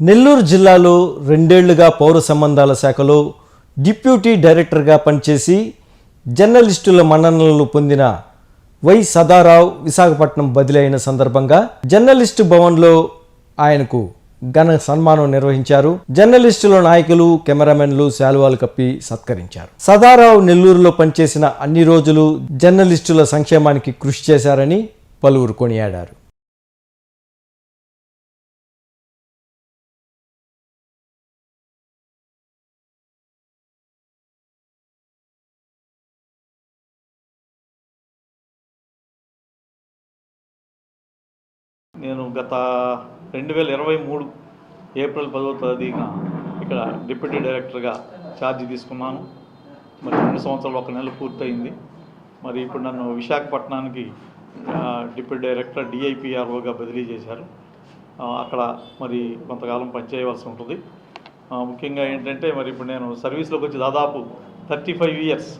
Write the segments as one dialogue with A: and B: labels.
A: నెల్లూరు జిల్లాలో రెండేళ్ళుగా పౌర సంబంధాల శాఖలో డిప్యూటీ డైరెక్టర్గా పనిచేసి జర్నలిస్టుల మన్ననలు పొందిన వై సదారావు విశాఖపట్నం బదిలీ అయిన సందర్భంగా జర్నలిస్టు భవన్లో ఆయనకు ఘన సన్మానం నిర్వహించారు. జర్నలిస్టుల నాయకులు కెమెరామెన్లు శాలువాలు కప్పి సత్కరించారు. సదారావు నెల్లూరులో పనిచేసిన అన్ని రోజులు జర్నలిస్టుల సంక్షేమానికి కృషి చేశారని పలువురు కొనియాడారు.
B: నేను గత రెండు వేల ఇరవై మూడు ఏప్రిల్ పదవ తేదీన ఇక్కడ డిప్యూటీ డైరెక్టర్గా ఛార్జ్ తీసుకున్నాను. మరి రెండు సంవత్సరాలు ఒక నెల పూర్తయింది. మరి ఇప్పుడు నన్ను విశాఖపట్నానికి డిప్యూటీ డైరెక్టర్ డిఐపిఆర్ఓగా బదిలీ చేశారు. అక్కడ మరి కొంతకాలం పనిచేయవలసి ఉంటుంది. ముఖ్యంగా ఏంటంటే మరి ఇప్పుడు నేను సర్వీస్లోకి వచ్చి దాదాపు థర్టీ ఫైవ్ ఇయర్స్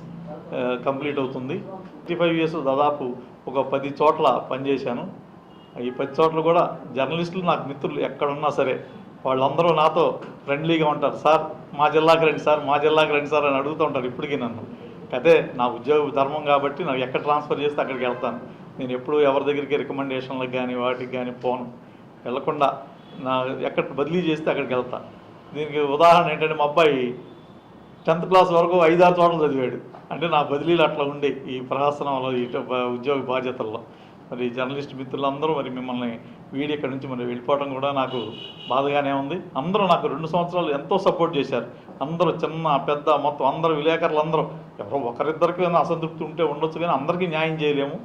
B: కంప్లీట్ అవుతుంది. థర్టీ ఫైవ్ ఇయర్స్ దాదాపు ఒక పది చోట్ల పనిచేశాను. ఈ పది చోట్ల కూడా జర్నలిస్టులు నాకు మిత్రులు ఎక్కడున్నా సరే వాళ్ళందరూ నాతో ఫ్రెండ్లీగా ఉంటారు. సార్ మా జిల్లాకి రండి సార్ మా జిల్లాకి రండి సార్ అని అడుగుతూ ఉంటారు ఇప్పటికీ నన్ను. అదే నా ఉద్యోగ ధర్మం కాబట్టి నాకు ఎక్కడ ట్రాన్స్ఫర్ చేస్తే అక్కడికి వెళ్తాను. నేను ఎప్పుడు ఎవరి దగ్గరికి రికమెండేషన్లకు కానీ వాటికి కానీ పోను. వెళ్ళకుండా నా ఎక్కడ బదిలీ చేస్తే అక్కడికి వెళ్తా. దీనికి ఉదాహరణ ఏంటంటే మా అబ్బాయి టెన్త్ క్లాస్ వరకు ఐదారు చోట్ల చదివాడు. అంటే నా బదిలీలు అట్లా ఉండే ఈ ప్రహాసనంలో ఈ ఉద్యోగ బాధ్యతల్లో. మరి జర్నలిస్ట్ మిత్రులందరూ మరి మిమ్మల్ని వీడి ఇక్కడ నుంచి మరి వెళ్ళిపోవడం కూడా నాకు బాధగానే ఉంది. అందరూ నాకు రెండు సంవత్సరాలు ఎంతో సపోర్ట్ చేశారు. అందరూ చిన్న పెద్ద మొత్తం అందరూ విలేకరులు అందరూ. ఎవరో ఒకరిద్దరికి ఏమైనా అసంతృప్తి ఉంటే ఉండొచ్చు కానీ అందరికీ న్యాయం చేయలేము.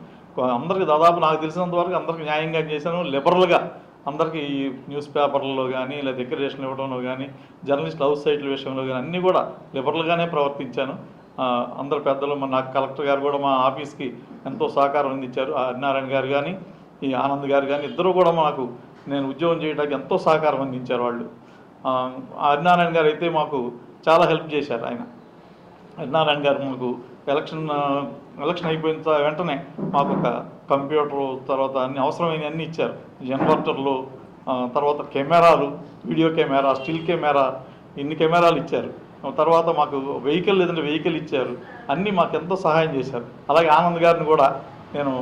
B: అందరికీ దాదాపు నాకు తెలిసినంత వరకు అందరికీ న్యాయంగా చేశాను. లిబరల్గా అందరికీ ఈ న్యూస్ పేపర్లలో కానీ లేదా డెకరేషన్ ఇవ్వడంలో కానీ జర్నలిస్ట్ హౌస్ సైట్ల విషయంలో కానీ అన్నీ కూడా లిబరల్గానే ప్రవర్తించాను. అందరు పెద్దలు మన నాకు కలెక్టర్ గారు కూడా మా ఆఫీస్కి ఎంతో సహకారం అందించారు. ఆ గారు కానీ ఈ ఆనంద్ గారు కానీ ఇద్దరు కూడా మాకు నేను ఉద్యోగం చేయడానికి ఎంతో సహకారం అందించారు వాళ్ళు. ఆ, హరినారాయణ గారు అయితే మాకు చాలా హెల్ప్ చేశారు ఆయన. హరినారాయణ గారు మాకు ఎలక్షన్ ఎలక్షన్ అయిపోయిన వెంటనే మాకు ఒక కంప్యూటర్ తర్వాత అన్ని అవసరమైన అన్నీ ఇచ్చారు. జనరేటర్లు తర్వాత కెమెరాలు వీడియో కెమెరా స్టిల్ కెమెరా ఇన్ని కెమెరాలు ఇచ్చారు. తర్వాత మాకు వెహికల్ లేదంటే వెహికల్ ఇచ్చారు. అన్నీ మాకు ఎంతో సహాయం చేశారు. అలాగే ఆనంద్ గారిని కూడా నేను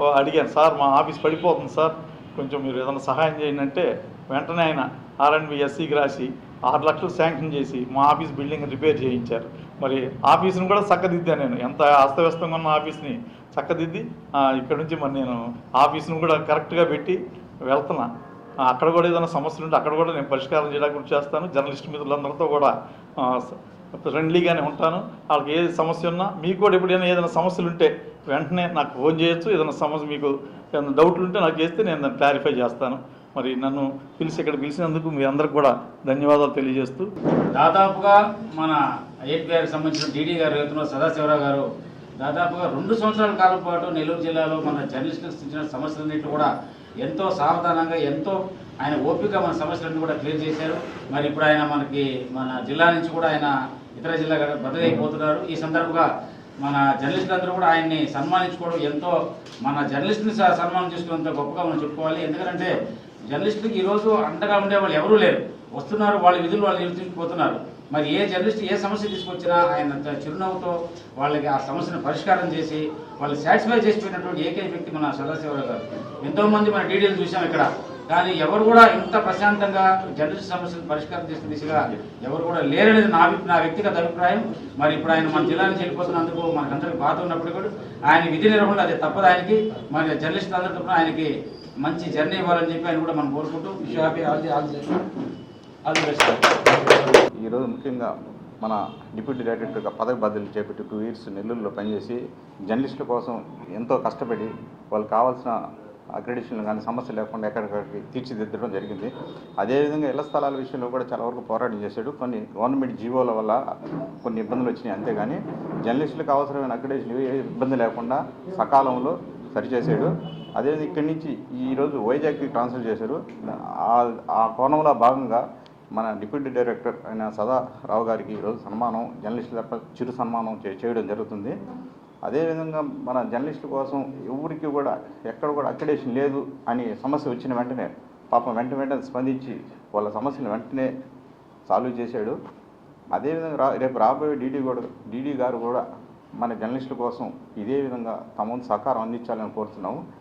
B: ఓ అడిగాను సార్ మా ఆఫీస్ పడిపోతుంది సార్. కొంచెం మీరు ఏదైనా సహాయం చేయండి అంటే వెంటనే ఆయన ఆర్ఎండ్బి ఎస్సీకి రాసి ఆరు లక్షలు శాంక్షన్ చేసి మా ఆఫీస్ బిల్డింగ్ రిపేర్ చేయించారు. మరి ఆఫీస్ని కూడా చక్కదిద్దాను నేను. ఎంత అస్తవ్యస్తంగా ఉన్న ఆఫీస్ని చక్కదిద్ది ఇక్కడ నుంచి మరి నేను ఆఫీస్ని కూడా కరెక్ట్గా పెట్టి వెళ్తున్నా. అక్కడ కూడా ఏదైనా సమస్యలు ఉంటే అక్కడ కూడా నేను పరిష్కారం చేయడానికి చేస్తాను. జర్నలిస్ట్ మిత్రులందరితో కూడా ఫ్రెండ్లీగానే ఉంటాను. వాళ్ళకి ఏ సమస్య ఉన్నా మీకు కూడా ఎప్పుడైనా ఏదైనా సమస్యలు ఉంటే వెంటనే నాకు ఫోన్ చేయొచ్చు. ఏదైనా సమస్య మీకు ఏదైనా డౌట్లు ఉంటే నాకు చేస్తే నేను దాన్ని క్లారిఫై చేస్తాను. మరి నన్ను పిలిచి ఇక్కడ పిలిచినందుకు మీ అందరికి కూడా ధన్యవాదాలు తెలియజేస్తూ
C: దాదాపుగా మన ఐఎఫ్ఐఆర్కి సంబంధించిన డీడీ గారు సదాశివరావు గారు దాదాపుగా రెండు సంవత్సరాల కాలం పాటు నెల్లూరు జిల్లాలో మన జర్నలిస్టులకు ఇచ్చిన సమస్యలన్నింటినీ కూడా ఎంతో సావధానంగా ఎంతో ఆయన ఓపిక మన సమస్యలన్నీ కూడా క్లియర్ చేశారు. మరి ఇప్పుడు ఆయన మనకి మన జిల్లా నుంచి కూడా ఆయన ఇతర జిల్లా బదిలీ అయిపోతున్నారు ఈ సందర్భంగా మన జర్నలిస్టులందరూ కూడా ఆయన్ని సన్మానించుకోవడం ఎంతో మన జర్నలిస్టుని సన్మానం చేసుకున్నంత గొప్పగా మనం చెప్పుకోవాలి. ఎందుకంటే జర్నలిస్టులకు ఈరోజు అండగా ఉండే వాళ్ళు ఎవరూ లేరు. వస్తున్నారు వాళ్ళ విధులు వాళ్ళు నిర్వహించుకుపోతున్నారు మరి ఏ జర్నలిస్ట్ ఏ సమస్య తీసుకొచ్చినా ఆయన చిరునవ్వుతో వాళ్ళకి ఆ సమస్యను పరిష్కారం చేసి వాళ్ళు సాటిస్ఫై చేసిపోయినటువంటి ఏకైక వ్యక్తి మన సదాశివరావు గారు. ఎంతోమంది మన డీడీలు చూసాం ఇక్కడ. కానీ ఎవరు కూడా ఇంత ప్రశాంతంగా జర్నలిస్ట్ సమస్యను పరిష్కారం చేసిన దిశగా ఎవరు కూడా లేరనేది నా నా వ్యక్తిగత అభిప్రాయం. మరి ఇప్పుడు ఆయన మన జిల్లా నుంచి వెళ్ళిపోతున్నందుకు మనకందరికి బాధ ఉన్నప్పుడు కూడా ఆయన విధి నిర్వహణ అది తప్పదు ఆయనకి. మరి జర్నలిస్ట్ అందరి ఆయనకి మంచి జర్నీ ఇవ్వాలని చెప్పి ఆయన కూడా మనం కోరుకుంటూ. Happy all the all all the best
D: ఈరోజు ముఖ్యంగా మన డిప్యూటీ డైరెక్టర్గా పదవి బదిలీ చేపట్టి టూ ఇయర్స్ నెల్లూరులో పనిచేసి జర్నలిస్టుల కోసం ఎంతో కష్టపడి వాళ్ళకి కావాల్సిన అక్రెడిషన్లు కానీ సమస్య లేకుండా ఎక్కడికక్కడికి తీర్చిదిద్దడం జరిగింది. అదేవిధంగా ఇళ్ళ స్థలాల విషయంలో కూడా చాలా వరకు పోరాటం చేశాడు. కొన్ని గవర్నమెంట్ జీవోల వల్ల కొన్ని ఇబ్బందులు వచ్చినాయి అంతేగాని జర్నలిస్టులకు అవసరమైన అక్రెడిషన్ ఏ ఇబ్బంది లేకుండా సకాలంలో సరిచేసాడు అదేవిధంగా ఇక్కడి నుంచి ఈరోజు వైజాగ్కి ట్రాన్స్ఫర్ చేశారు. ఆ- ఆ కోణంలో భాగంగా మన డిప్యూటీ డైరెక్టర్ అయిన సదారావు గారికి ఈరోజు సన్మానం జర్నలిస్టుల తరపున చిరు సన్మానం చే- చేయడం జరుగుతుంది. అదేవిధంగా మన జర్నలిస్టుల కోసం ఎవరికి కూడా ఎక్కడ కూడా అక్రిడేషన్ లేదు అని సమస్య వచ్చిన వెంటనే పాపం వెంట వెంటనే స్పందించి వాళ్ళ సమస్యను వెంటనే సాల్వ్ చేశాడు. అదేవిధంగా రా రేపు రాబోయే డీడీ కూడా డీడీ గారు కూడా మన జర్నలిస్టుల కోసం ఇదే విధంగా తమ సహకారం అందించాలని కోరుతున్నాము.